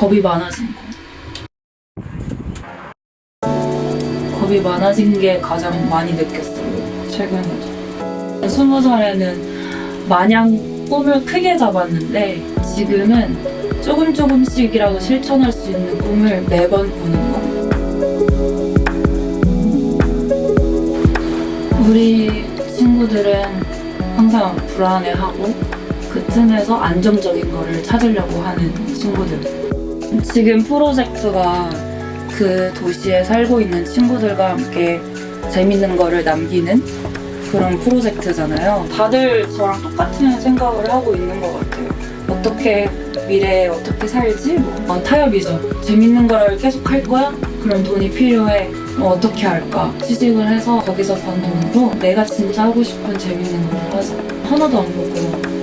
겁이 많아진 거. 겁이 많아진 게 가장 많이 느꼈어요. 최근에. 스무 살에는 마냥 꿈을 크게 잡았는데 지금은 조금 조금씩이라도 실천할 수 있는 꿈을 매번 꾸는 거. 우리 친구들은 항상 불안해하고 그 틈에서 안정적인 거를 찾으려고 하는 친구들. 지금 프로젝트가 그 도시에 살고 있는 친구들과 함께 재밌는 거를 남기는 그런 프로젝트잖아요. 다들 저랑 똑같은 생각을 하고 있는 것 같아요. 어떻게 미래에 어떻게 살지? 뭐, 어, 타협이죠. 재밌는 걸 계속 할 거야? 그럼 돈이 필요해. 어, 어떻게 할까? 취직을 해서 거기서 번 돈으로 내가 진짜 하고 싶은 재밌는 걸 하자. 하나도 안 부끄러워.